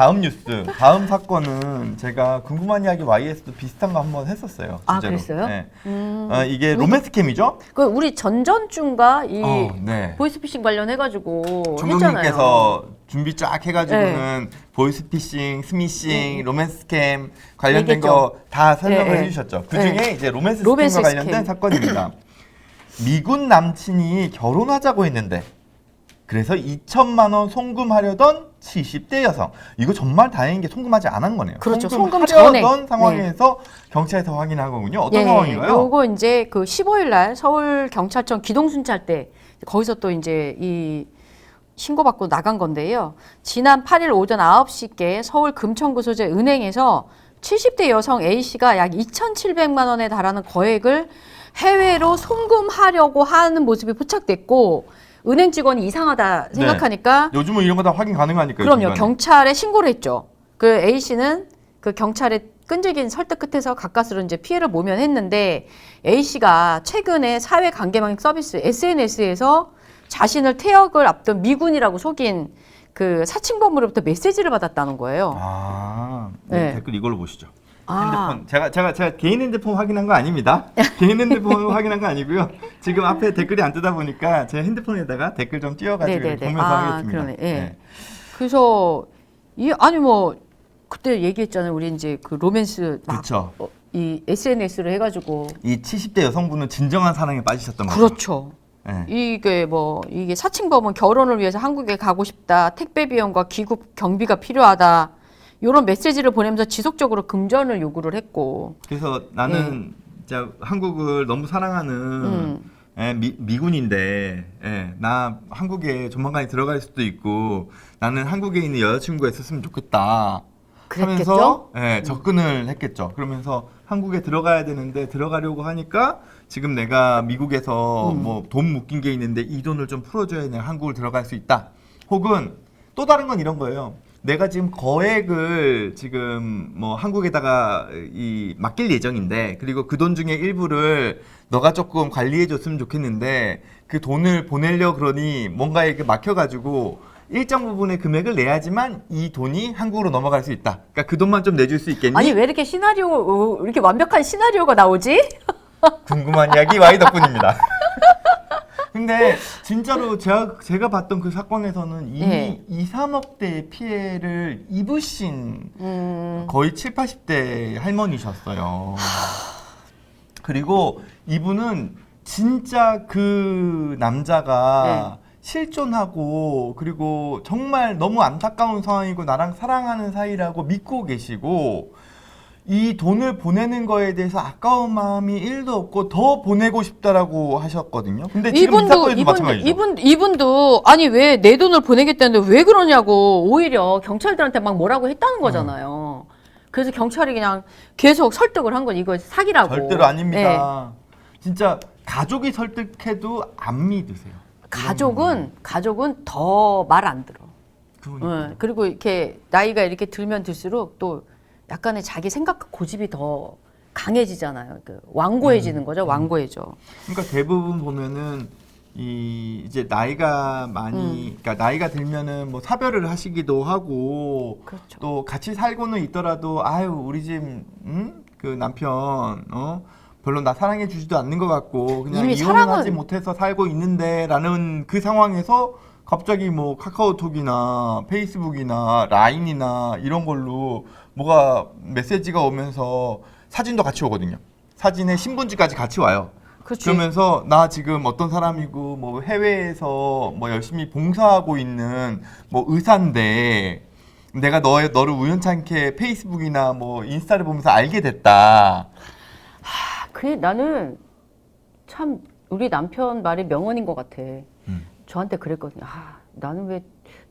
다음 뉴스, 다음 사건은 제가 궁금한 이야기 YS도 비슷한 거 한번 했었어요. 아, 주제로. 그랬어요? 네. 음. 어, 이게 로맨스캠이죠? 그 우리 전전주인가 이 어, 네. 보이스피싱 관련해가지고 했잖아요. 총경님께서 준비 쫙 해가지고는 보이스피싱, 스미싱, 로맨스캠 관련된 네. 얘기했죠. 거다 설명을 네, 네. 해주셨죠. 그 중에 네. 이제 로맨스 로맨스 관련된 스캠. 사건입니다. 미군 남친이 결혼하자고 했는데 그래서 2천만 원 송금하려던 70대 여성. 이거 정말 다행인 게 송금하지 않은 거네요. 그렇죠. 송금하려던 송금 전에. 네. 상황에서 경찰에서 확인한 거군요. 어떤 예, 상황인가요? 요거 이제 그 15일 날 서울 경찰청 기동순찰 때 거기서 또 이제 이 신고받고 나간 건데요. 지난 8일 오전 9시께 서울 금천구 소재 은행에서 70대 여성 A 씨가 약 2,700만 원에 달하는 거액을 해외로 송금하려고 하는 모습이 포착됐고 은행 직원이 이상하다 네. 생각하니까 요즘은 이런 거 다 확인 가능하니까요. 그럼요. 중간에. 경찰에 신고를 했죠. 그 A 씨는 그 경찰의 끈질긴 설득 끝에서 가까스로 이제 피해를 모면했는데 A 씨가 최근에 사회 관계망 서비스 SNS에서 자신을 퇴역을 앞둔 미군이라고 속인 그 사칭범으로부터 메시지를 받았다는 거예요. 아, 네, 네. 댓글 이걸로 보시죠. 아. 핸드폰 제가 제가 제가 개인 핸드폰 확인한 거 아닙니다. 개인 핸드폰 확인한 거 아니고요. 지금 앞에 댓글이 안 뜨다 보니까 제 핸드폰에다가 댓글 좀 띄워가지고 네네네. 보면서 아, 하겠습니다. 그러네. 예. 네. 그래서 이 아니 뭐 그때 얘기했잖아요. 우리 이제 그 로맨스 막 그렇죠. 어, 이 SNS를 해가지고 이 70대 여성분은 진정한 사랑에 빠지셨던 거죠. 그렇죠. 네. 이게 뭐 이게 사칭범은 결혼을 위해서 한국에 가고 싶다 택배 비용과 귀국 경비가 필요하다 이런 메시지를 보내면서 지속적으로 금전을 요구를 했고 그래서 나는 진짜 한국을 너무 사랑하는 네. 음. 예, 미, 미군인데 예, 나 한국에 조만간에 들어갈 수도 있고 나는 한국에 있는 여자친구가 있었으면 좋겠다 그랬겠죠? 하면서 예, 접근을 했겠죠. 그러면서 한국에 들어가야 되는데 들어가려고 하니까 지금 내가 미국에서 음. 뭐 돈 묶인 게 있는데 이 돈을 좀 풀어줘야 내가 한국을 들어갈 수 있다. 혹은 또 다른 건 이런 거예요. 내가 지금 거액을 지금 뭐 한국에다가 이 맡길 예정인데 그리고 그 돈 중에 일부를 너가 조금 관리해 줬으면 좋겠는데 그 돈을 보내려 그러니 뭔가 이렇게 막혀 가지고 일정 부분의 금액을 내야지만 이 돈이 한국으로 넘어갈 수 있다. 그러니까 그 돈만 좀 내줄 수 있겠니? 아니 왜 이렇게 시나리오 어, 이렇게 완벽한 시나리오가 나오지? 궁금한 이야기 와이 덕분입니다. 근데 진짜로 제가 제가 봤던 그 사건에서는 이미 네. 2, 3억 대의 피해를 입으신 음, 거의 7, 80대 할머니셨어요. 그리고 이분은 진짜 그 남자가 네. 실존하고 그리고 정말 너무 안타까운 상황이고 나랑 사랑하는 사이라고 믿고 계시고 이 돈을 보내는 거에 대해서 아까운 마음이 1도 없고 더 보내고 싶다라고 하셨거든요. 근데 지금 이 이분도 사건에도 이분 마찬가지죠. 이분 이분도 아니 왜 내 돈을 보내겠다는데 왜 그러냐고 오히려 경찰들한테 막 뭐라고 했다는 거잖아요. 그래서 경찰이 그냥 계속 설득을 한 건 이거 사기라고. 절대로 네. 아닙니다. 진짜 가족이 설득해도 안 믿으세요. 가족은 가족은 더 말 안 들어. 그러니까. 네, 그리고 이렇게 나이가 이렇게 들면 들수록 또 약간의 자기 생각과 고집이 더 강해지잖아요. 그 완고해지는 거죠. 완고해져. 그러니까 대부분 보면은 이 이제 나이가 많이 그러니까 나이가 들면은 뭐 사별을 하시기도 하고 그렇죠. 또 같이 살고는 있더라도 아유 우리 집그 남편 어 별로 나 사랑해 주지도 않는 것 같고 그냥 이미 이혼을 사랑은- 하지 못해서 살고 있는데라는 그 상황에서 갑자기 뭐 카카오톡이나 페이스북이나 라인이나 이런 걸로 뭐가 메시지가 오면서 사진도 같이 오거든요. 사진에 신분지까지 같이 와요. 그렇지. 그러면서 나 지금 어떤 사람이고 뭐 해외에서 뭐 열심히 봉사하고 있는 뭐 의사인데 내가 너 너를 우연찮게 페이스북이나 뭐 인스타를 보면서 알게 됐다. 그 나는 참 우리 남편 말이 명언인 것 같아. 음. 저한테 그랬거든요. 아, 나는 왜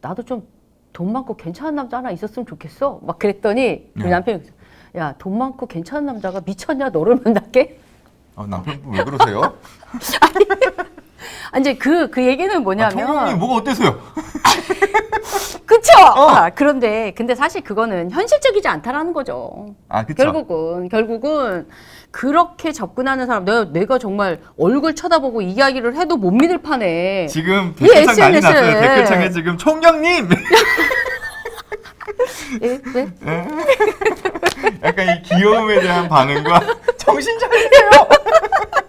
나도 좀 돈 많고 괜찮은 남자 하나 있었으면 좋겠어. 막 그랬더니 우리 네. 남편이. 야, 돈 많고 괜찮은 남자가 미쳤냐? 너를 만날게? 어, 남편분 왜 그러세요? 아, 이제 그, 그 얘기는 아, 뭐냐면. 청룡님 뭐가 어때서요? 그쵸? 어. 아, 그런데, 근데 사실 그거는 현실적이지 않다라는 거죠. 아 그쵸. 결국은, 결국은 그렇게 접근하는 사람, 내가, 내가 정말 얼굴 쳐다보고 이야기를 해도 못 믿을 판에. 지금 이 댓글창 난리 SNS 에. 났어요. 댓글창에 지금 총경님 예, 네? 약간 이 귀여움에 대한 반응과 정신 차리세요.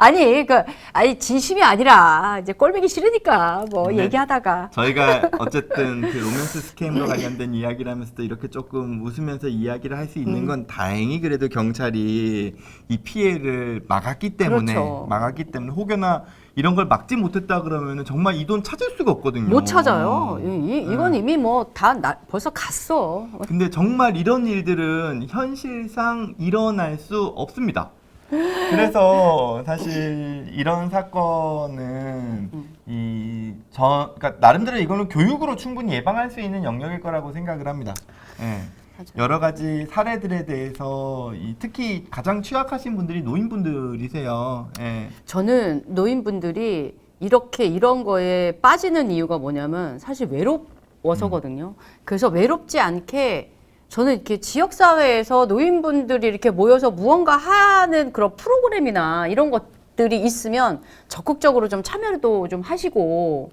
아니 그 아니 진심이 아니라 이제 꼴보기 싫으니까 뭐 네. 얘기하다가 저희가 어쨌든 그 로맨스 스캠과 관련된 이야기를 하면서도 이렇게 조금 웃으면서 이야기를 할수 음. 있는 건 다행히 그래도 경찰이 이 피해를 막았기 때문에 그렇죠. 막았기 때문에 혹여나 이런 걸 막지 못했다 그러면은 정말 이 돈 찾을 수가 없거든요. 못 찾아요. 이, 이, 네. 이미 뭐 다 벌써 갔어. 근데 정말 이런 일들은 현실상 일어날 수 없습니다. 그래서 사실 이런 사건은 이저 그러니까 나름대로 이거는 교육으로 충분히 예방할 수 있는 영역일 거라고 생각을 합니다. 예. 맞아. 여러 가지 사례들에 대해서 이 특히 가장 취약하신 분들이 노인분들이세요. 예. 저는 노인분들이 이렇게 이런 거에 빠지는 이유가 뭐냐면 사실 외로워서거든요. 그래서 외롭지 않게 저는 이렇게 지역 사회에서 노인분들이 이렇게 모여서 무언가 하는 그런 프로그램이나 이런 것들이 있으면 적극적으로 좀 참여도 좀 하시고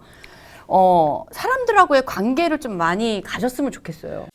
어 사람들하고의 관계를 좀 많이 가졌으면 좋겠어요.